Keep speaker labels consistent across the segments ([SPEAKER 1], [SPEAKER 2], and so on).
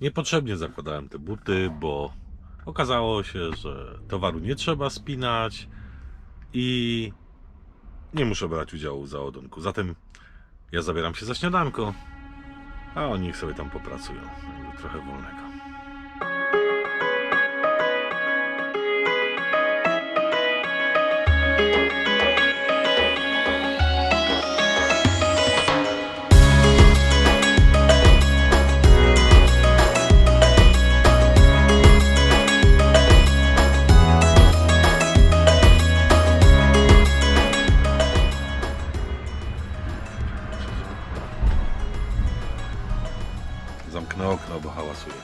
[SPEAKER 1] Niepotrzebnie zakładałem te buty, bo okazało się, że towaru nie trzeba spinać i nie muszę brać udziału w załadunku. Zatem ja zabieram się za śniadanko, a oni sobie tam popracują. Trochę wolnego. Zamknę okno, bo hałasuje.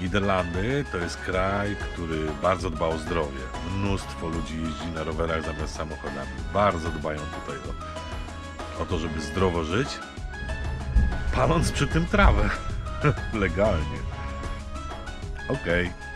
[SPEAKER 1] Niderlandy to jest kraj, który bardzo dba o zdrowie. Mnóstwo ludzi jeździ na rowerach zamiast samochodami. Bardzo dbają tutaj o, o to, żeby zdrowo żyć, paląc przy tym trawę. Legalnie. Okej.
[SPEAKER 2] A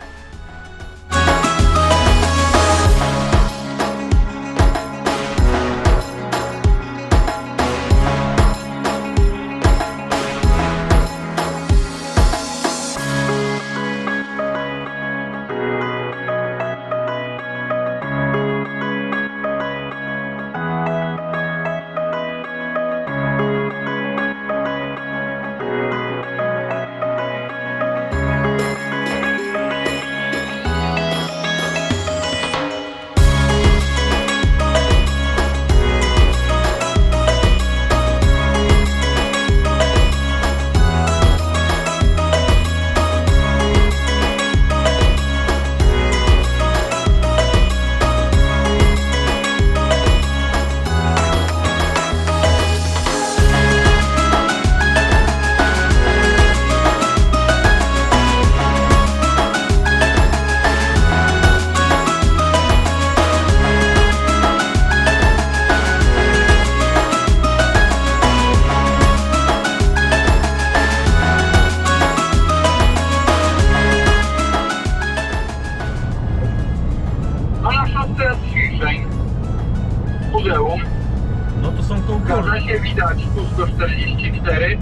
[SPEAKER 2] Się widać tu 144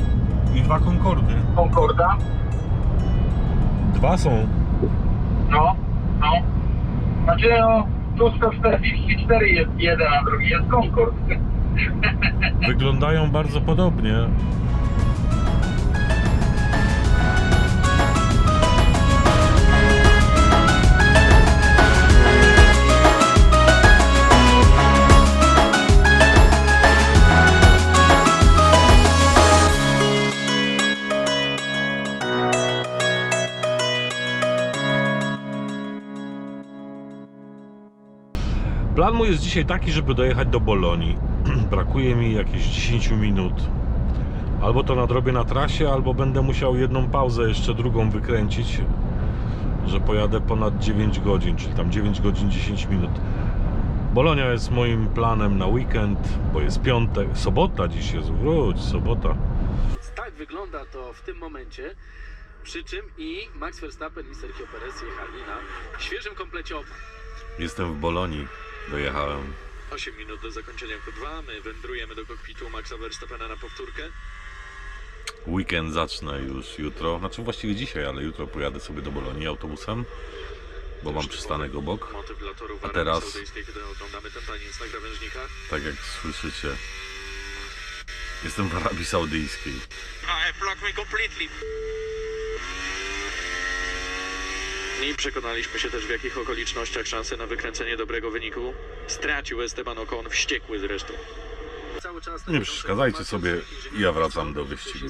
[SPEAKER 1] I dwa Concordy.
[SPEAKER 2] Concorda.
[SPEAKER 1] Dwa są.
[SPEAKER 2] No, no. Znaczy no, tu 144 jest jeden, a drugi jest Concord.
[SPEAKER 1] Wyglądają bardzo podobnie. Plan mój jest dzisiaj taki, żeby dojechać do Bolonii. Brakuje mi jakieś 10 minut. Albo to nadrobię na trasie, albo będę musiał jedną pauzę, jeszcze drugą wykręcić, że pojadę ponad 9 godzin, czyli tam 9 godzin 10 minut. Bolonia jest moim planem na weekend, bo jest piątek, sobota dziś jest, wróć, sobota.
[SPEAKER 3] Tak wygląda to w tym momencie. Przy czym i Max Verstappen i Sergio Perez jechali na świeżym komplecie.
[SPEAKER 1] Jestem w Bolonii, dojechałem.
[SPEAKER 3] 8 minut do zakończenia Q2. My wędrujemy do kokpitu Maxa Verstappena na powtórkę.
[SPEAKER 1] Weekend zacznę już jutro, znaczy właściwie dzisiaj, ale jutro pojadę sobie do Bolonii autobusem, bo mam przystanek obok.
[SPEAKER 3] Motyw dla
[SPEAKER 1] A
[SPEAKER 3] Arabii
[SPEAKER 1] teraz-
[SPEAKER 3] Saudyjskiej, kiedy oglądamy ten taniec na krawężnikach.
[SPEAKER 1] Tak jak słyszycie, jestem w Arabii Saudyjskiej.
[SPEAKER 3] I blocked me completely. I przekonaliśmy się też w jakich okolicznościach szanse na wykręcenie dobrego wyniku stracił Esteban Ocon, wściekły zresztą. Cały czas
[SPEAKER 1] Nie przeszkadzajcie sobie, ja wracam do wyścigu.